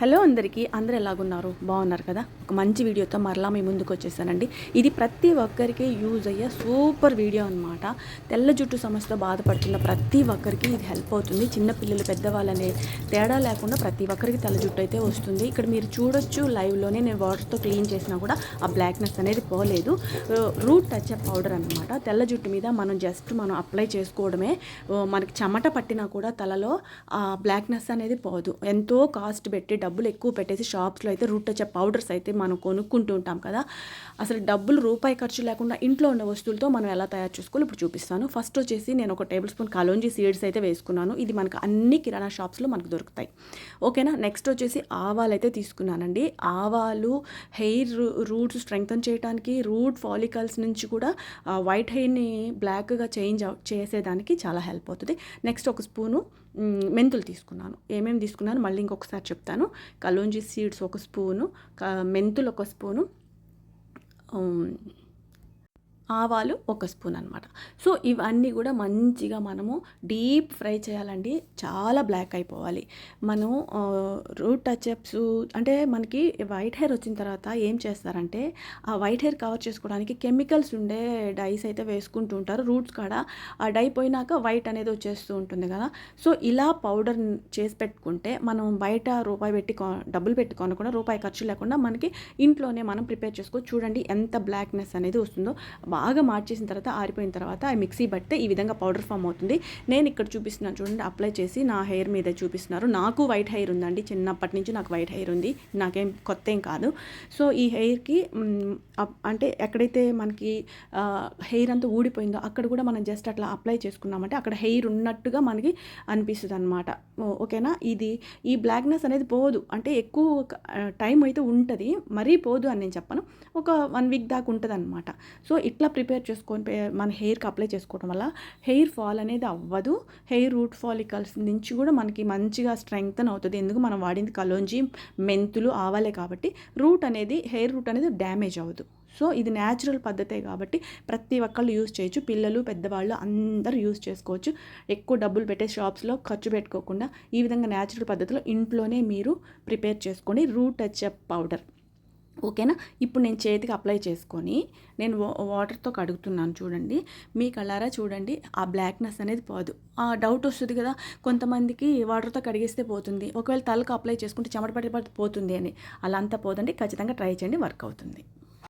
Hello అందరికీ అందరూ ఎలాగున్నారు? బాగున్నారు కదా? ఒక మంచి వీడియోతో మరలా మీ ముందుకు వచ్చేసానండి. ఇది ప్రతి ఒక్కరికి యూజ్ అయ్యే సూపర్ వీడియో అనమాట తెల్ల జుట్టు సమస్యతో బాధపడుతున్న ప్రతి ఒక్కరికి ఇది హెల్ప్ అవుతుంది. చిన్నపిల్లలు పెద్దవాళ్ళనే తేడా లేకుండా ప్రతి ఒక్కరికి తెల్ల జుట్టు అయితే వస్తుంది. ఇక్కడ మీరు చూడొచ్చు లైవ్లోనే నేను వాటర్తో క్లీన్ చేసినా కూడా ఆ బ్లాక్నెస్ అనేది పోలేదు. రూట్ టచ్ అప్ పౌడర్ అనమాట తెల్ల జుట్టు మీద మనం జస్ట్ మనం అప్లై చేసుకోవడమే. మనకి చెమట పట్టినా కూడా తలలో ఆ బ్లాక్నెస్ అనేది పోదు. ఎంతో కాస్ట్ పెట్టి డబ్బులు ఎక్కువ పెట్టేసి షాప్స్లో అయితే రూట్ టచ్ పౌడర్స్ అయితే మనం కొనుక్కుంటూ ఉంటాం కదా. అసలు డబ్బులు రూపాయి ఖర్చు లేకుండా ఇంట్లో ఉన్న వస్తువులతో మనం ఎలా తయారు చేసుకోవాలి ఇప్పుడు చూపిస్తాను. ఫస్ట్ వచ్చేసి నేను ఒక టేబుల్ స్పూన్ కలోంజీ సీడ్స్ అయితే వేసుకున్నాను. ఇది మనకు అన్ని కిరాణా షాప్స్లో మనకు దొరుకుతాయి. ఓకేనా? నెక్స్ట్ వచ్చేసి ఆవాలు అయితే తీసుకున్నానండి. ఆవాలు హెయిర్ రూట్స్ స్ట్రెంగ్తన్ చేయడానికి రూట్ ఫాలికల్స్ నుంచి కూడా వైట్ హెయిర్ని బ్లాక్గా చేంజ్ చేసేదానికి చాలా హెల్ప్ అవుతుంది. నెక్స్ట్ ఒక స్పూను మెంతులు తీసుకున్నాను. ఏమేమి తీసుకున్నాను మళ్ళీ ఇంకొకసారి చెప్తాను. కలోంజీ సీడ్స్ ఒక స్పూను క- మెంతులు ఒక స్పూను ఆవాలు ఒక స్పూన్ అనమాట సో ఇవన్నీ కూడా మంచిగా మనము డీప్ ఫ్రై చేయాలండి. చాలా బ్లాక్ అయిపోవాలి. మనం రూట్ టచ్అప్స్ అంటే మనకి వైట్ హెయిర్ వచ్చిన తర్వాత ఏం చేస్తారంటే ఆ వైట్ హెయిర్ కవర్ చేసుకోవడానికి కెమికల్స్ ఉండే డైస్ అయితే వేసుకుంటూ ఉంటారు. రూట్స్ కాడ ఆ డై పోయినాక వైట్ అనేది వచ్చేస్తూ ఉంటుంది కదా. సో ఇలా పౌడర్ చేసి పెట్టుకుంటే మనం బయట రూపాయి పెట్టి డబ్బులు పెట్టి కొనకుండా రూపాయి ఖర్చు లేకుండా మనకి ఇంట్లోనే మనం ప్రిపేర్ చేసుకో చూడండి ఎంత బ్లాక్నెస్ అనేది వస్తుందో. బాగా మార్చేసిన తర్వాత ఆరిపోయిన తర్వాత ఆ మిక్సీ పడితే ఈ విధంగా పౌడర్ ఫామ్ అవుతుంది. నేను ఇక్కడ చూపిస్తున్నాను చూడండి అప్లై చేసి నా హెయిర్ మీద చూపిస్తున్నారు. నాకు వైట్ హెయిర్ ఉందండి. చిన్నప్పటి నుంచి నాకు వైట్ హెయిర్ ఉంది. నాకేం కొత్త ఏం కాదు. సో ఈ హెయిర్కి అంటే ఎక్కడైతే మనకి హెయిర్ అంతా ఊడిపోయిందో అక్కడ కూడా మనం జస్ట్ అట్లా అప్లై చేసుకున్నామంటే అక్కడ హెయిర్ ఉన్నట్టుగా మనకి అనిపిస్తుంది అనమాట ఓకేనా? ఇది ఈ బ్లాక్నెస్ అనేది పోదు. అంటే ఎక్కువ టైం అయితే ఉంటుంది. మరీ పోదు అని నేను చెప్పను. ఒక వన్ వీక్ దాకా ఉంటుంది అనమాట సో ఇట్లా ప్రిపేర్ చేసుకొని మన హెయిర్కి అప్లై చేసుకోవడం వల్ల హెయిర్ ఫాల్ అనేది అవ్వదు. హెయిర్ రూట్ ఫాలికల్స్ నుంచి కూడా మనకి మంచిగా స్ట్రెంగ్తన్ అవుతుంది. ఎందుకు? మనం వాడింది కలోంజి మెంతులు ఆవాలే కాబట్టి రూట్ అనేది హెయిర్ రూట్ అనేది డ్యామేజ్ అవ్వదు. సో ఇది న్యాచురల్ పద్ధతే కాబట్టి ప్రతి ఒక్కళ్ళు యూజ్ చేయొచ్చు. పిల్లలు పెద్దవాళ్ళు అందరూ యూజ్ చేసుకోవచ్చు. ఎక్కువ డబ్బులు పెట్టే షాప్స్లో ఖర్చు పెట్టుకోకుండా ఈ విధంగా న్యాచురల్ పద్ధతిలో ఇంట్లోనే మీరు ప్రిపేర్ చేసుకోండి రూట్ టచ్ అప్ పౌడర్. ఓకేనా? ఇప్పుడు నేను చేతికి అప్లై చేసుకొని నేను వాటర్తో కడుగుతున్నాను చూడండి. మీ కళ్ళారా చూడండి. ఆ బ్లాక్నెస్ అనేది పోదు. ఆ డౌట్ వస్తుంది కదా. కొంతమందికి వాటర్తో కడిగేస్తే పోతుంది. ఒకవేళ తలకు అప్లై చేసుకుంటే చెమట పట్టి పడి పోతుంది అని. అలా అంతా పోదండి. ఖచ్చితంగా ట్రై చేయండి. వర్క్ అవుతుంది.